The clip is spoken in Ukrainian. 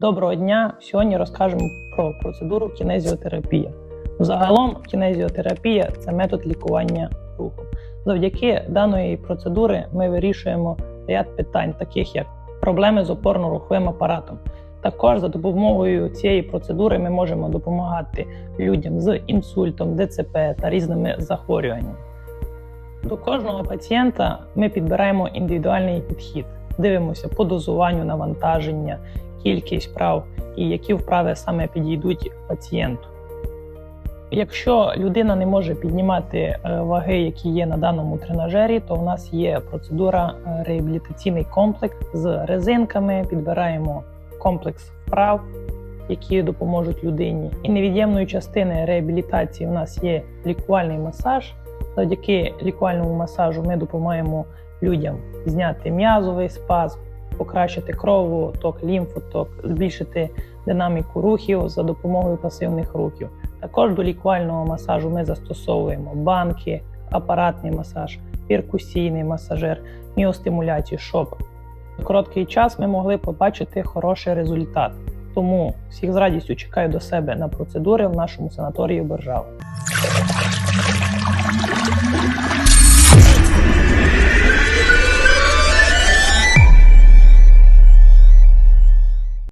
Доброго дня! Сьогодні розкажемо про процедуру кінезіотерапія. Загалом кінезіотерапія це метод лікування рухом. Завдяки даної процедури ми вирішуємо ряд питань, таких як проблеми з опорно-руховим апаратом. Також за допомогою цієї процедури ми можемо допомагати людям з інсультом, ДЦП та різними захворюваннями. До кожного пацієнта ми підбираємо індивідуальний підхід, дивимося по дозуванню навантаження, кількість вправ і які вправи саме підійдуть пацієнту. Якщо людина не може піднімати е, ваги, які є на даному тренажері, то в нас є процедура е, реабілітаційний комплекс з резинками. Підбираємо комплекс вправ, які допоможуть людині. І невід'ємною частиною реабілітації в нас є лікувальний масаж. Завдяки лікувальному масажу ми допомагаємо людям зняти м'язовий спазм, покращити кровоток, лімфоток, збільшити динаміку рухів за допомогою пасивних рухів. Також до лікувального масажу ми застосовуємо банки, апаратний масаж, перкусійний масажер, міостимуляцію, щоб за короткий час ми могли побачити хороший результат. Тому всіх з радістю чекаю до себе на процедури в нашому санаторії Боржава.